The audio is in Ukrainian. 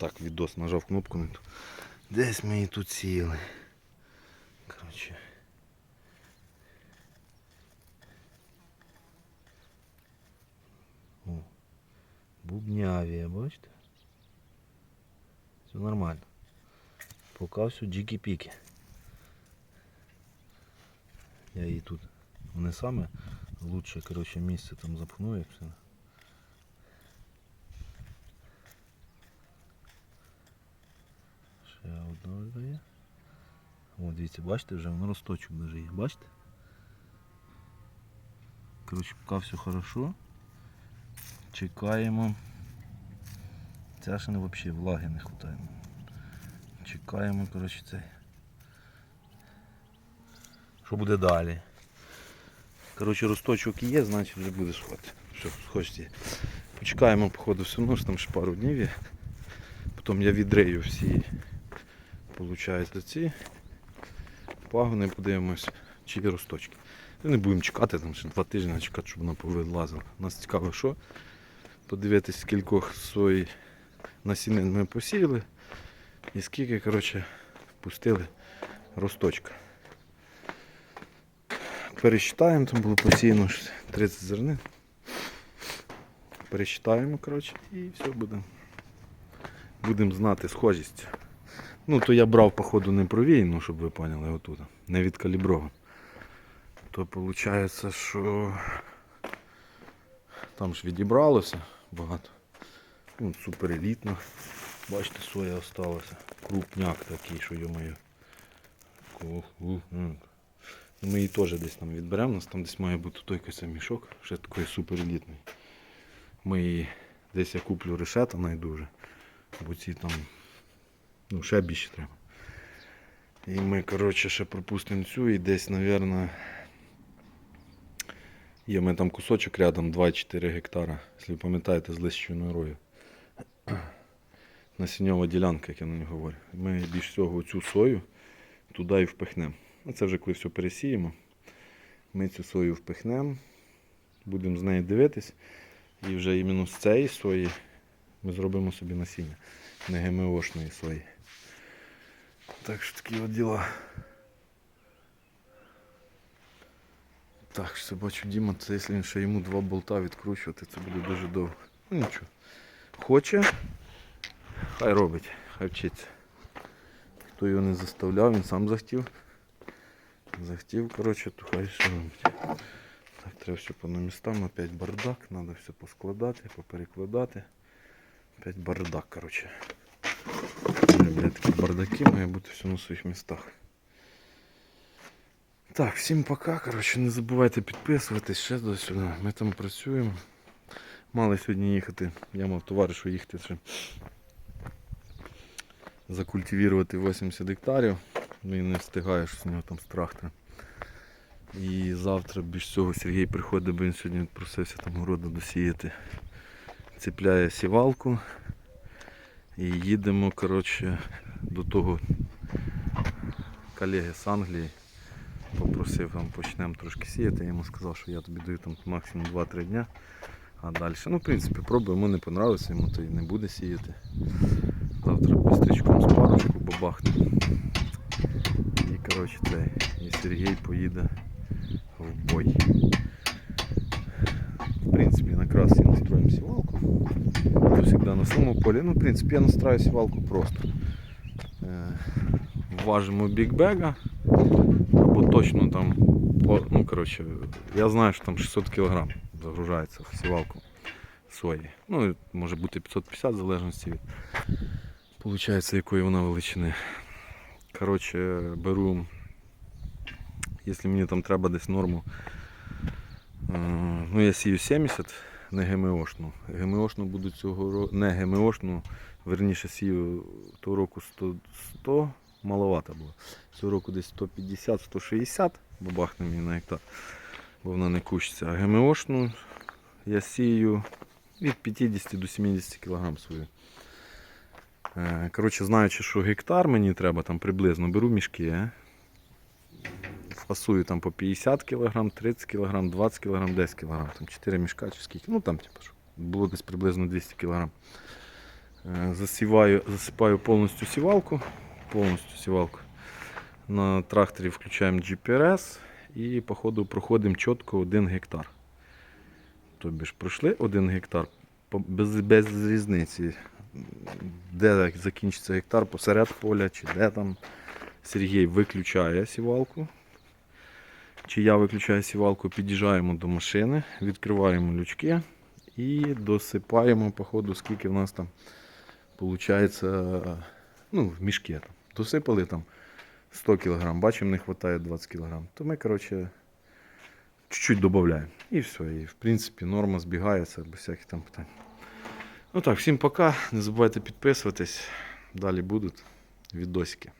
Так, відос нажав кнопку. не ту. Десь ми її тут сіяли. Коротше. О, бубнявія, бачите? Все нормально. Поки все джікі-піки. Я її тут не саме лучше, коротше, місце там запхну і все. Одна є. Дивіться, бачите, вже воно росточок даже є, бачите? Коротше, поки все хорошо. Чекаємо. Ця ще не взагалі влаги не вистачає. Чекаємо, коротше, цей. Що буде далі? Коротше, росточок є, значить вже буде сход. Все, схочете. Почекаємо, походу, все одно там ще пару днів є. Потім я відрею всі, виходить, ці пагони, подивимось, чи є росточки. Не будемо чекати там ще два тижні, чекати, щоб вона повилазила. Нас цікаво, що подивитись, скількох сої насінин ми посіяли і скільки, коротше, пустили росточка. Пересчитаємо, там було посіяно 30 зернин. Пересчитаємо, коротше, і все буде. Будемо знати схожість. Ну, то я брав, походу, не провійну, щоб ви поняли, отут. Не відкаліброван. То виходить, що там ж відібралося багато. Ну, супер. Бачите, соя осталася. Крупняк такий, що йомаю. Ми її теж десь там відберемо. У нас там десь має бути той якийсь мішок, ще такий супер елітний. Ми її десь я куплю решета найду вже. Бо ці там ну, ще більше треба. І ми, коротше, ще пропустимо цю і десь, мабуть, є мене там кусочок рядом 2-4 гектара, якщо ви пам'ятаєте, з лищиною рою. Насіньова ділянка, як я на ній говорю. Ми більш всього цю сою туди і впихнемо. Це вже коли все пересіємо. Ми цю сою впихнемо, будемо з неї дивитись. І вже іменно з цієї сої ми зробимо собі насіння, не ГМОшної сої. Так що такі от діла. Так, що бачу, Діма, це якщо він ще йому два болта відкручувати, це буде дуже довго. Ну нічого. Хоче, хай робить, хай вчиться. Хто його не заставляв, він сам захотів. Захотів, коротше, то хай що робить. Так, треба все по містам, опять бардак, треба все поскладати, поперекладати. Опять бардак, коротше. Блядь, такі бардаки має бути все на своїх містах. Так, всім пока. Коротше, не забувайте підписуватись ще до сюди. Ми там працюємо. Мали сьогодні їхати. Я мав товаришу їхати ще закультивувати 80 гектарів. Він не встигає, що з нього там з трактора. І завтра більш цього Сергій приходить, бо він сьогодні просився там городу досіяти. Цепляє сівалку. І їдемо коротше, до того колеги з Англії. Попросив там почнемо трошки сіяти. Я йому сказав, що я тобі даю там максимум 2-3 дня. А далі, ну в принципі, пробуємо, не понравиться, йому то і не буде сіяти. Завтра бистричком з парочку бабахне. І коротше цей. І Сергій поїде в бой. В принципі, якраз і настроїмо сівалку. Це завжди на своєму полі. Ну, в принципі, я настраю сівалку просто. Е, Важимо бікбега. Або точно там, ну коротше, я знаю, що там 600 кг загружається в сівалку сої. Ну, може бути 550 в залежності від Получається, якої вона величини. Коротше, беру, якщо мені там треба десь норму, е, ну я сію 70, не ГМОшну. ГМОшну буду цього року, не ГМОшну, верніше сію того року 100, 100 маловато було. Цього року десь 150-160 бабахне мені на гектар, бо вона не кущиться. А ГМОшну я сію від 50 до 70 кг свою. Е, Коротше, знаючи, що гектар мені треба там приблизно, беру мішки. Фасую там по 50 кг, 30 кг, 20 кг, 10 кг, там 4 мішка чи скільки. Ну там, типу, було десь приблизно 200 кг. Е, Засіваю, засипаю повністю сівалку. Повністю сівалку. На тракторі включаємо GPRS і по ходу проходимо чітко 1 гектар. Тобі ж пройшли 1 гектар без, без різниці, де закінчиться гектар, посеред поля чи де там. Сергій виключає сівалку. Чи я виключаю сівалку, під'їжджаємо до машини, відкриваємо лючки і досипаємо по ходу, скільки в нас там виходить, ну, в мішки. Досипали там 100 кг, бачимо, не вистачає 20 кг. То ми, коротше, чуть-чуть додаємо. І все. І в принципі норма збігається без всяких там питань. Ну так, всім пока. Не забувайте підписуватись. Далі будуть відосики.